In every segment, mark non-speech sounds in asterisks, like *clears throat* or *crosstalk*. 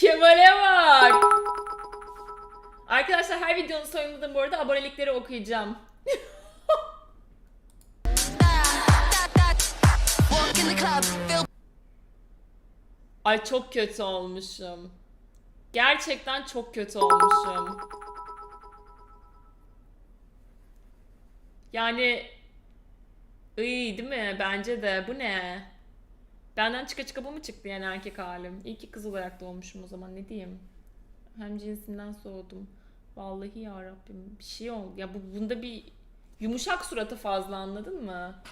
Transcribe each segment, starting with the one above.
Kemal'e bak. Arkadaşlar her videonun sonunda da bu arada abonelikleri okuyacağım. *laughs* Ay çok kötü olmuşum. Gerçekten çok kötü olmuşum. Yani iyi değil mi? Bence de. Bu ne? Benden çıka çıka bu mu çıktı yani erkek halim? İyi ki kız olarak doğmuşum o zaman ne diyeyim? Hem cinsinden soğudum. Vallahi ya Rabbim bir şey oldu. Ya bu bunda bir yumuşak suratı fazla anladın mı?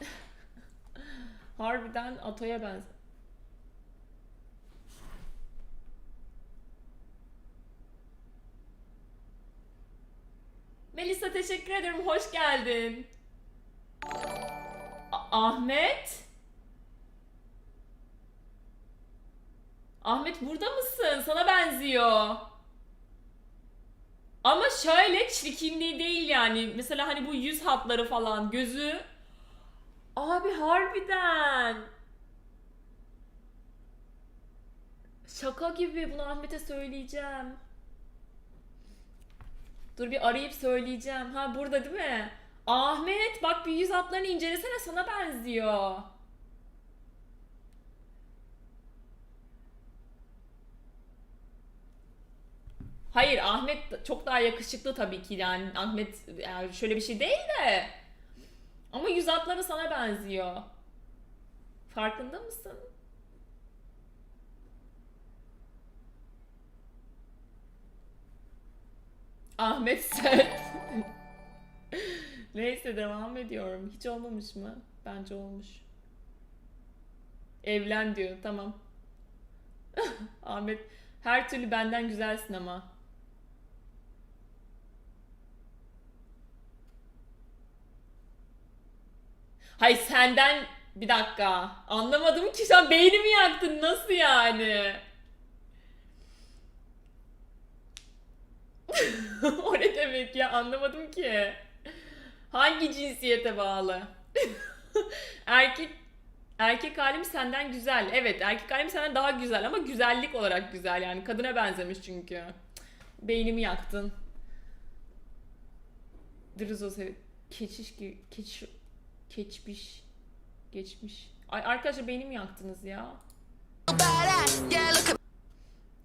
*laughs* Harbiden Ato'ya benzer. Melisa teşekkür ederim. Hoş geldin. A- Ahmet? Ahmet burada mısın? Sana benziyor. Ama şöyle çirkinliği değil yani. Mesela hani bu yüz hatları falan, gözü. Abi harbiden. Şaka gibi. Bunu Ahmet'e söyleyeceğim. Dur bir arayıp söyleyeceğim. Ha burada değil mi? Ahmet bak bir yüz hatlarını incelesene sana benziyor. Hayır Ahmet çok daha yakışıklı tabii ki yani Ahmet yani şöyle bir şey değil de. Ama yüz hatları sana benziyor. Farkında mısın? Ahmet sen. *laughs* Neyse devam ediyorum. Hiç olmamış mı? Bence olmuş. Evlen diyor. Tamam. *laughs* Ahmet her türlü benden güzelsin ama. Hay senden bir dakika. Anlamadım ki sen beynimi yaktın. Nasıl yani? *laughs* o ne demek ya anlamadım ki. Hangi cinsiyete bağlı? *laughs* erkek erkek halim senden güzel. Evet erkek halim senden daha güzel ama güzellik olarak güzel yani kadına benzemiş çünkü. Beynimi yaktın. Dırız o sev- keçiş gibi keç keçmiş geçmiş. Ay arkadaşlar beynimi yaktınız ya.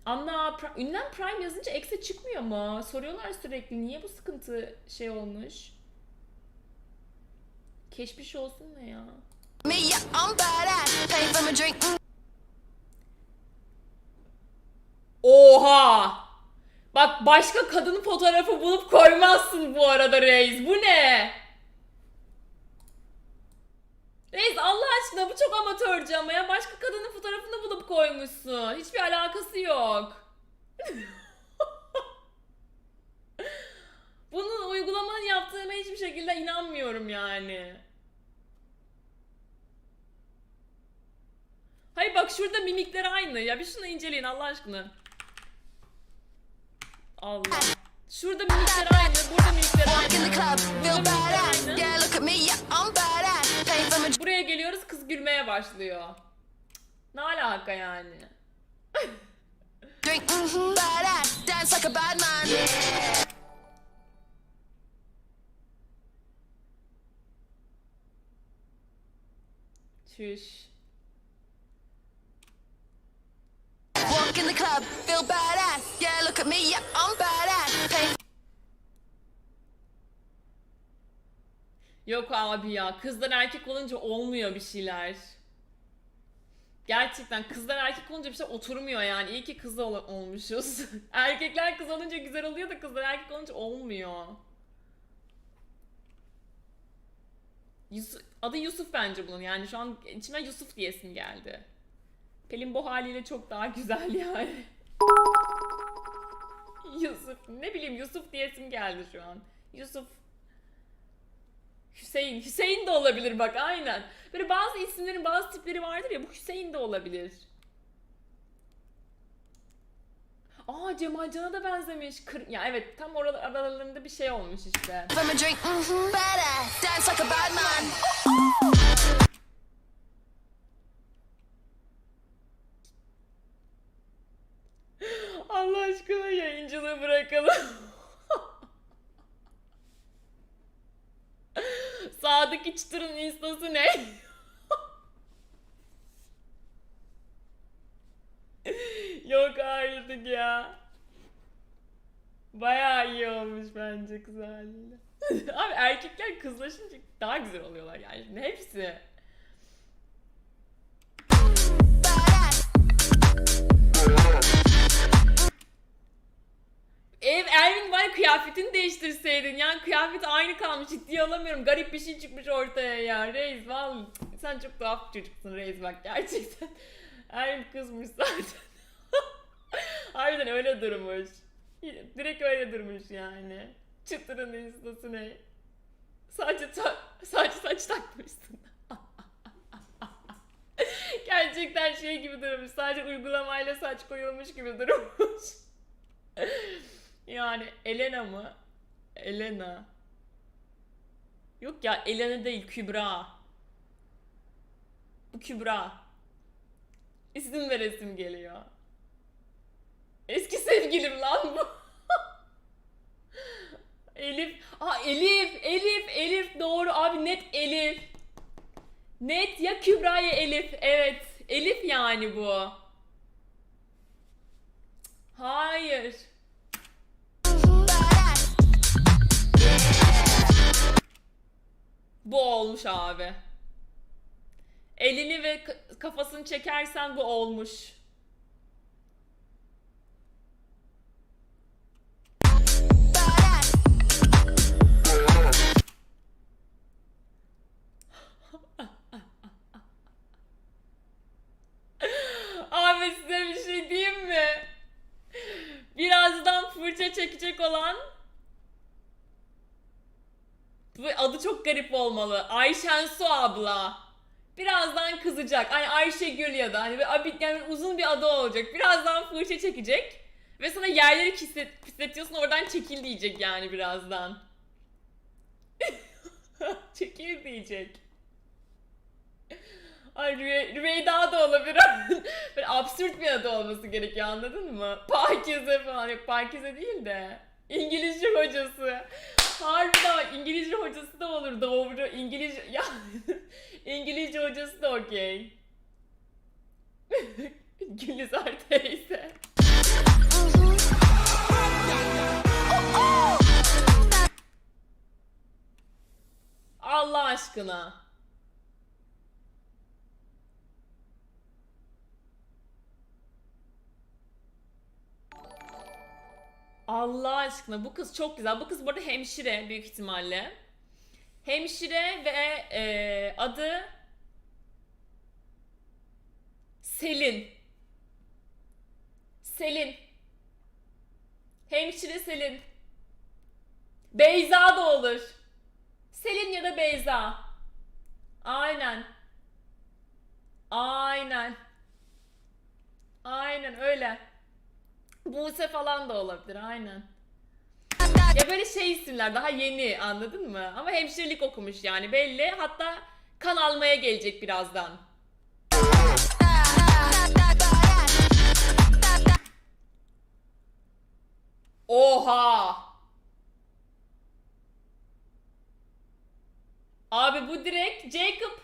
Anla Pri- ünlem Prime yazınca eksi çıkmıyor mu? Soruyorlar sürekli niye bu sıkıntı şey olmuş? Keşmiş olsun ne ya? Oha! Bak başka kadın fotoğrafı bulup koymazsın bu arada reis. Bu ne? Reis Allah aşkına bu çok amatörce ama ya. Başka kadının fotoğrafını bulup koymuşsun. Hiçbir alakası yok. *laughs* Bunun uygulamanın yaptığına hiçbir şekilde inanmıyorum yani. Hayır bak şurada mimikler aynı. Ya bir şunu inceleyin Allah aşkına. Allah. Şurada mimikler aynı, burada mimikler gülmeye başlıyor. Ne alaka yani? mm-hmm, badass. Dance like a bad man. Çüş. Walk in the club, feel badass. Yeah, look at me, yeah, I'm badass. Yok abi ya kızdan erkek olunca olmuyor bir şeyler. Gerçekten kızdan erkek olunca bir şey oturmuyor yani. İyi ki kız ol- olmuşuz. *laughs* Erkekler kız olunca güzel oluyor da kızlar erkek olunca olmuyor. Yusuf, adı Yusuf bence bunun yani şu an içime Yusuf diyesim geldi. Pelin bu haliyle çok daha güzel *laughs* yani. Yusuf ne bileyim Yusuf diyesim geldi şu an. Yusuf Hüseyin. Hüseyin de olabilir bak aynen. Böyle bazı isimlerin bazı tipleri vardır ya bu Hüseyin de olabilir. Aa Cemal Can'a da benzemiş. Kır... Ya evet tam orada aralarında bir şey olmuş işte. Çıtırın instası ne? *laughs* Yok artık ya. Bayağı iyi olmuş bence kız haliyle. *laughs* Abi erkekler kızlaşınca daha güzel oluyorlar yani. Şimdi hepsi. Ervin bari kıyafetini değiştirseydin. Yani kıyafet aynı kalmış. Ciddiye alamıyorum. Garip bir şey çıkmış ortaya ya. Reis vallahi sen çok tuhaf bir çocuksun Reis bak gerçekten. *laughs* Ervin kızmış zaten. *laughs* Harbiden öyle durmuş. Direkt öyle durmuş yani. Çıtırın instası ne? Sadece, sadece saç takmışsın. *laughs* Gerçekten şey gibi durmuş. Sadece uygulamayla saç koyulmuş gibi durmuş. Yani Elena mı? Elena. Yok ya Elena değil Kübra. Bu Kübra. İsim veresim geliyor. Eski sevgilim lan bu. *laughs* Elif. Aa Elif, Elif, Elif doğru abi net Elif. Net ya Kübra ya Elif. Evet. Elif yani bu. Hayır. Bu olmuş abi. Elini ve ka- kafasını çekersen bu olmuş. Abi size bir şey diyeyim mi? Birazdan fırça çekecek olan bu adı çok garip olmalı. Ayşensu abla. Birazdan kızacak. Hani Ayşegül ya da hani bir yani uzun bir adı olacak. Birazdan fırça çekecek. Ve sana yerleri pislet, pisletiyorsun oradan çekil diyecek yani birazdan. *laughs* çekil diyecek. Ay Rüve, Rüveyda da olabilir. *laughs* Böyle absürt bir adı olması gerekiyor anladın mı? Pakize falan. Yok Pakize değil de. İngilizce hocası. Harbiden İngilizce hocası da olur doğru. İngilizce ya *laughs* İngilizce hocası da okey. *laughs* Gülizar teyze. Allah aşkına. Allah aşkına bu kız çok güzel. Bu kız bu arada hemşire büyük ihtimalle. Hemşire ve e, adı Selin. Selin. Hemşire Selin. Beyza da olur. Selin ya da Beyza. Aynen. Aynen. Aynen öyle. Buse falan da olabilir aynen. Ya böyle şey isimler daha yeni anladın mı? Ama hemşirelik okumuş yani belli. Hatta kan almaya gelecek birazdan. Oha! Abi bu direkt Jacob.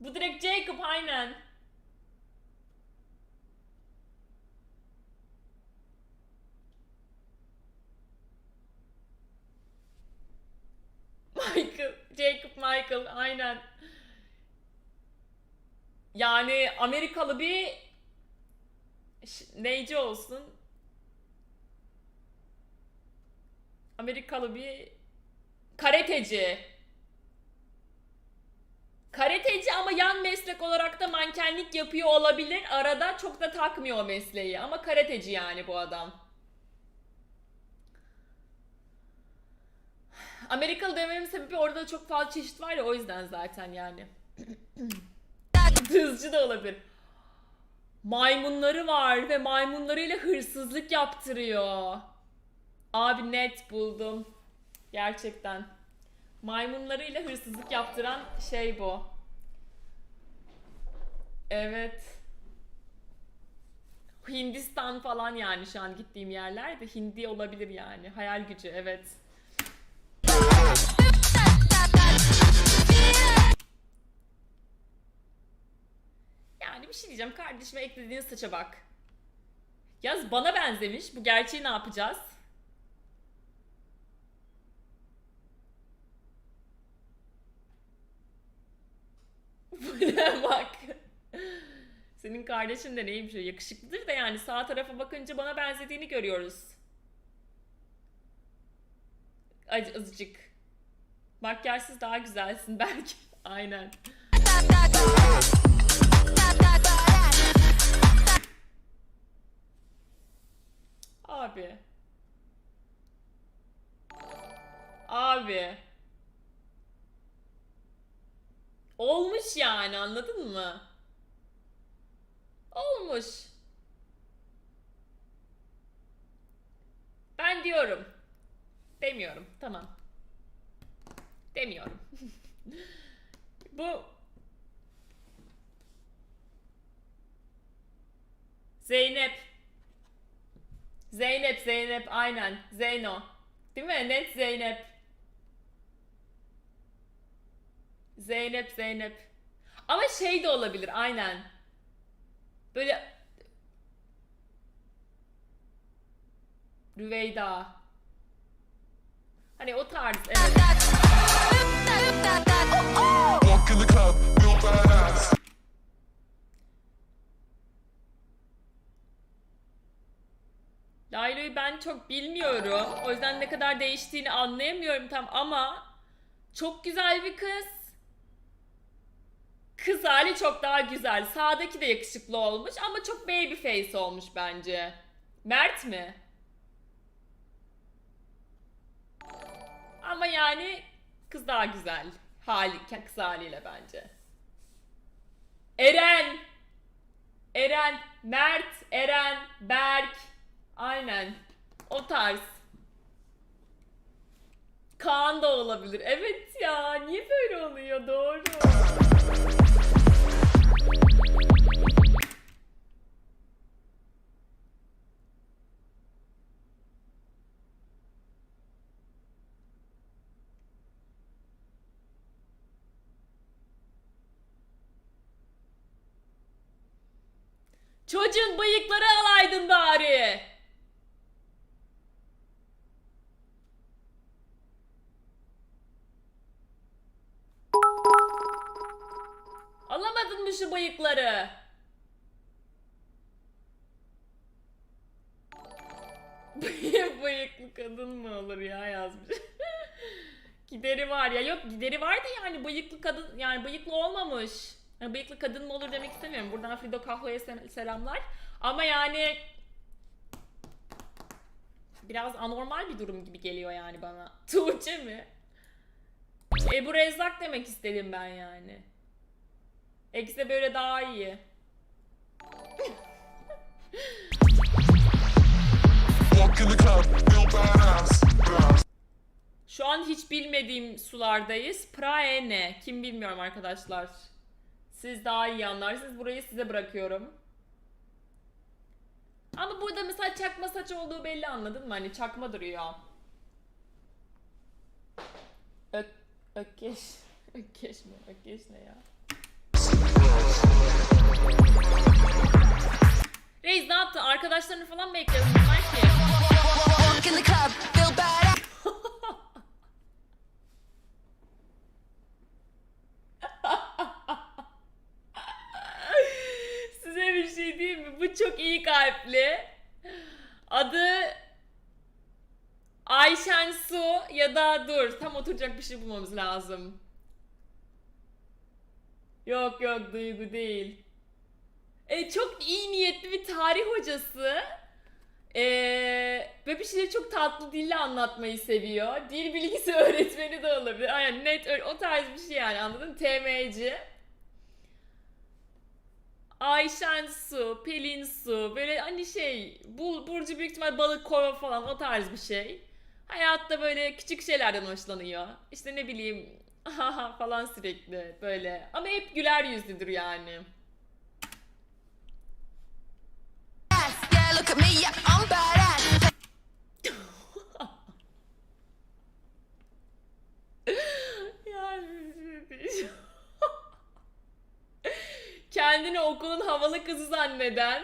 Bu direkt Jacob aynen. Michael, Jacob Michael aynen. Yani Amerikalı bir neyci olsun? Amerikalı bir karateci. Karateci ama yan meslek olarak da mankenlik yapıyor olabilir. Arada çok da takmıyor o mesleği ama karateci yani bu adam. Amerikalı dememin sebebi orada çok fazla çeşit var ya o yüzden zaten yani. *clears throat* Hızcı da olabilir. Maymunları var ve maymunlarıyla hırsızlık yaptırıyor. Abi net buldum. Gerçekten. Maymunlarıyla hırsızlık yaptıran şey bu. Evet. Hindistan falan yani şu an gittiğim yerler de Hindi olabilir yani. Hayal gücü evet. Bir şey diyeceğim kardeşime eklediğin saça bak. Yaz bana benzemiş. Bu gerçeği ne yapacağız? *laughs* Buraya bak. Senin kardeşin de neymiş o? Yakışıklıdır da yani sağ tarafa bakınca bana benzediğini görüyoruz. Azıcık. Makyajsız daha güzelsin belki. *laughs* Aynen. Abi. Abi. Olmuş yani anladın mı? Olmuş. Ben diyorum. Demiyorum. Tamam. Demiyorum. *laughs* Bu Zeynep. Zeynep, Zeynep aynen. Zeyno. Değil mi? Net Zeynep. Zeynep, Zeynep. Ama şey de olabilir aynen. Böyle Rüveyda. Hani o tarz evet. Walk in the club, real badass. Laylo'yu ben çok bilmiyorum. O yüzden ne kadar değiştiğini anlayamıyorum tam ama çok güzel bir kız. Kız hali çok daha güzel. Sağdaki de yakışıklı olmuş ama çok baby face olmuş bence. Mert mi? Ama yani kız daha güzel. Hali, kız haliyle bence. Eren! Eren, Mert, Eren, Berk. Aynen. O tarz. Kaan da olabilir. Evet ya. Niye böyle oluyor? Doğru. Çocuğun bıyıkları alaydın bari. Bıyıkları? *laughs* Bıyıklı kadın mı olur ya yazmış. *laughs* gideri var ya yok gideri var da yani bıyıklı kadın yani bıyıklı olmamış. Yani bıyıklı kadın mı olur demek istemiyorum. Buradan Frido Kahlo'ya se- selamlar. Ama yani biraz anormal bir durum gibi geliyor yani bana. *laughs* Tuğçe mi? Ebu Rezzak demek istedim ben yani. De böyle daha iyi. Şu an hiç bilmediğim sulardayız. Prae ne? Kim bilmiyorum arkadaşlar. Siz daha iyi anlarsınız. Burayı size bırakıyorum. Ama burada mesela çakma saç olduğu belli anladın mı? Hani çakma duruyor. Ök, ökkeş. *laughs* Ökkeş mi? Ökkeş ne ya? Reis ne yaptın? Arkadaşlarını falan feel badass. *laughs* Size bir şey diyeyim mi? Bu çok iyi kalpli. Adı Ayşen Su ya da dur tam oturacak bir şey bulmamız lazım. Yok yok Duygu değil. E, çok iyi niyetli bir tarih hocası. E, ve bir şeyleri çok tatlı dille anlatmayı seviyor. Dil bilgisi *laughs* öğretmeni de olabilir. Aynen net öyle, o tarz bir şey yani anladın? TM'ci. Ayşen Su, Pelin Su, böyle hani şey, bu Burcu büyük ihtimal balık kova falan o tarz bir şey. Hayatta böyle küçük şeylerden hoşlanıyor. İşte ne bileyim, *laughs* falan sürekli böyle. Ama hep güler yüzlüdür yani. Okulun havalı kızı zanneden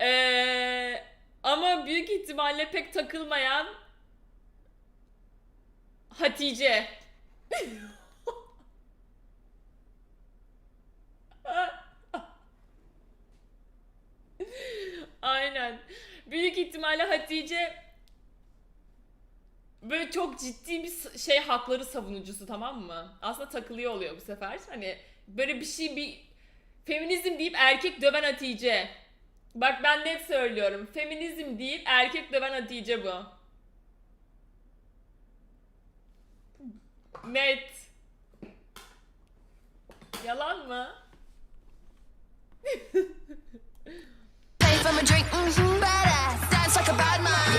ee, ama büyük ihtimalle pek takılmayan Hatice. Aynen. Büyük ihtimalle Hatice böyle çok ciddi bir şey hakları savunucusu tamam mı? Aslında takılıyor oluyor bu sefer. Hani böyle bir şey bir feminizm deyip erkek döven Hatice. Bak ben net söylüyorum. Feminizm deyip erkek döven Hatice bu. Net. Yalan mı? Mm man.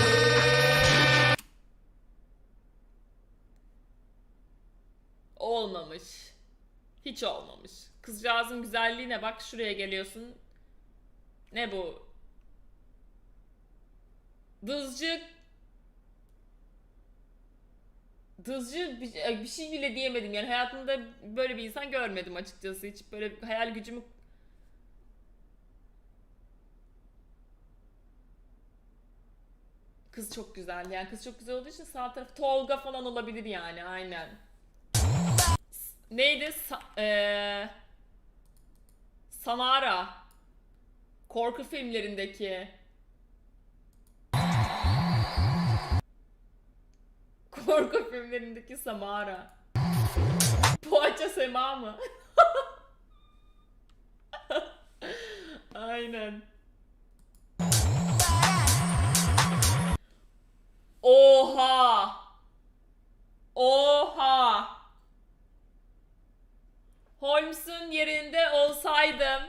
Olmamış. Hiç olmamış. Kızcağızın güzelliğine bak şuraya geliyorsun. Ne bu? Dızcı Dızcı bir, bir şey bile diyemedim yani hayatımda böyle bir insan görmedim açıkçası hiç böyle hayal gücümü Kız çok güzel yani kız çok güzel olduğu için sağ taraf Tolga falan olabilir yani aynen. Neydi? Sa- eee, Samara. Korku filmlerindeki. Korku filmlerindeki Samara. Poğaça Sema mı? Aynen. Oha! Oha! Holmes'un yerinde olsaydım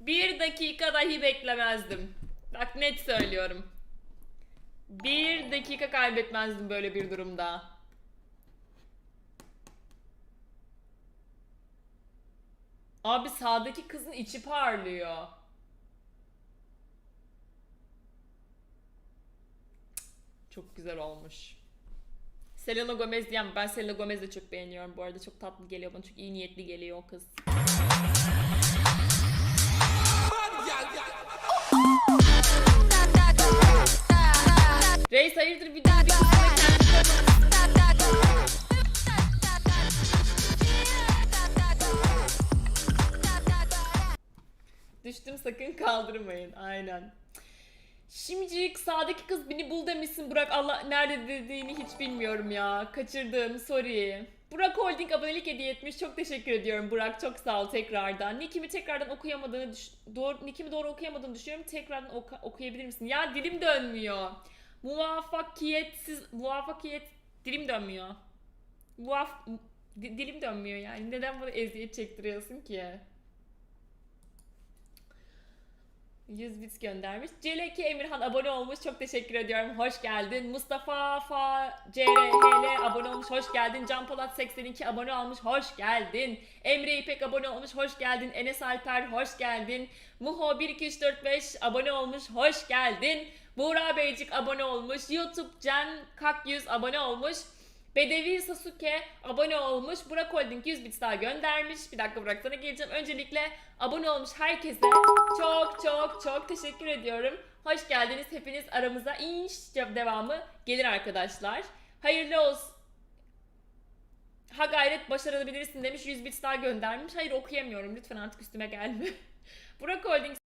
bir dakika dahi beklemezdim. Bak net söylüyorum. Bir dakika kaybetmezdim böyle bir durumda. Abi sağdaki kızın içi parlıyor. Çok güzel olmuş. Selena Gomez diyem ben Selena Gomez'i de çok beğeniyorum bu arada çok tatlı geliyor bana çok iyi niyetli geliyor o kız. Reis hayırdır bir kısmına kendisi Düştüm sakın kaldırmayın aynen. Şimdilik sağdaki kız beni bul demişsin Burak Allah nerede dediğini hiç bilmiyorum ya. Kaçırdım sorry. Burak Holding abonelik hediye etmiş. Çok teşekkür ediyorum Burak. Çok sağ ol tekrardan. Nick'imi tekrardan okuyamadığını düş doğru Nick'imi doğru okuyamadığını düşünüyorum. Tekrardan oku- okuyabilir misin? Ya dilim dönmüyor. Muvaffakiyetsiz muvaffakiyet dilim dönmüyor. Muvaff di- dilim dönmüyor yani. Neden bana eziyet çektiriyorsun ki? 100 bits göndermiş. CLK Emirhan abone olmuş. Çok teşekkür ediyorum. Hoş geldin. Mustafa Fa CRHL abone olmuş. Hoş geldin. Can Polat 82 abone olmuş. Hoş geldin. Emre İpek abone olmuş. Hoş geldin. Enes Alper hoş geldin. Muho 12345 abone olmuş. Hoş geldin. Buğra Beycik abone olmuş. YouTube Can Kakyüz abone olmuş. Bedevi Sasuke abone olmuş. Burak Holding 100 bits daha göndermiş. Bir dakika Burak sana geleceğim. Öncelikle abone olmuş herkese çok çok çok teşekkür ediyorum. Hoş geldiniz hepiniz aramıza. İnş devamı gelir arkadaşlar. Hayırlı olsun. Ha gayret başarabilirsin demiş. 100 bits daha göndermiş. Hayır okuyamıyorum. Lütfen artık üstüme gelme. *laughs* Burak Holding